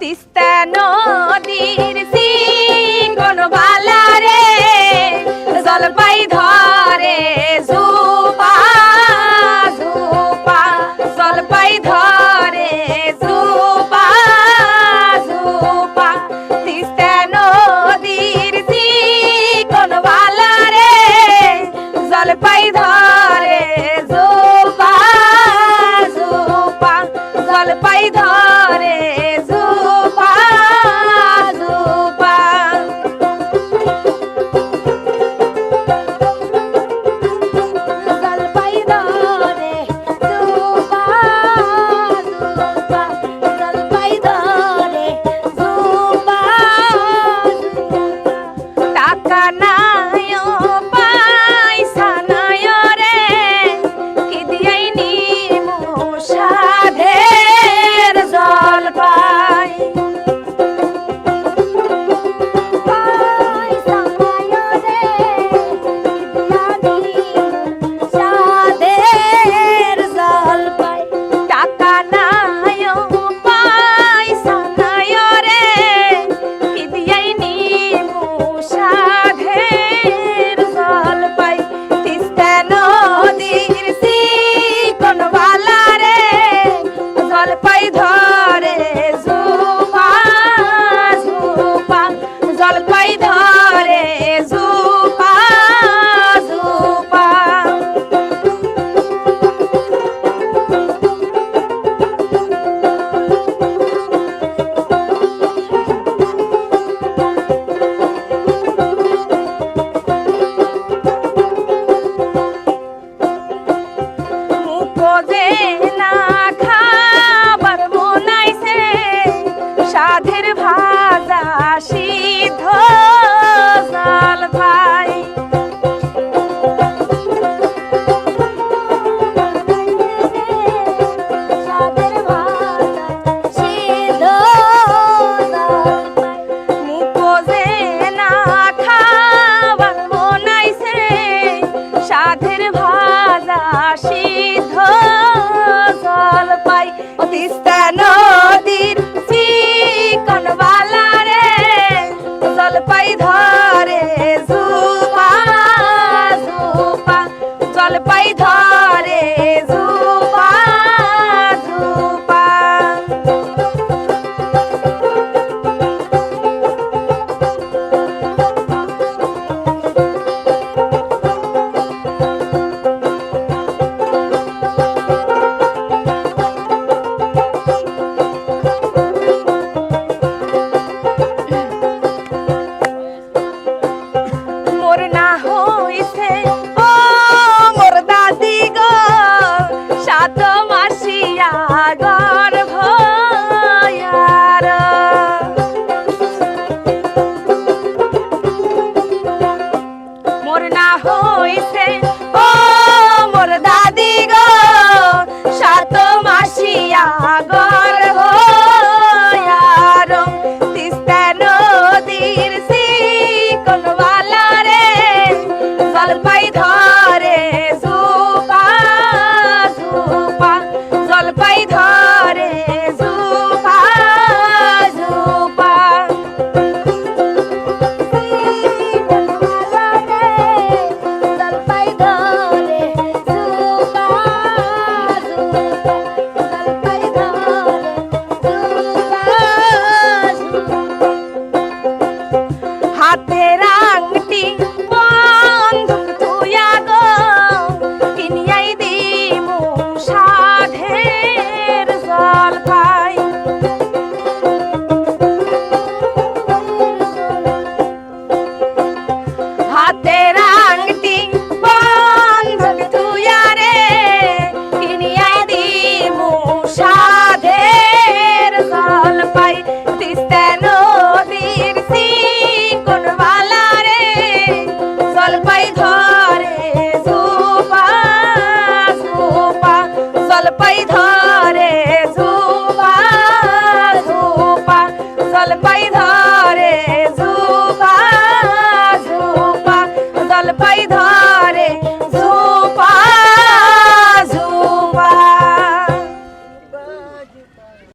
তিস্তা নদীর সিঙ্গন বালা রে জলপাই ধরে জুপা জুপা জলপাই ধরে জুপা জুপা তিস্তা নদীর সিঙ্গন জলপাই ধরে জুপা জুপা জলপাই ধরে bye. vitória, Jesus. সাগর হয়ারম তিস্তা নদীর সি কলবালা রে জলপাই ধর ਗੱਲ ਪਈ ਧਾਰੇ।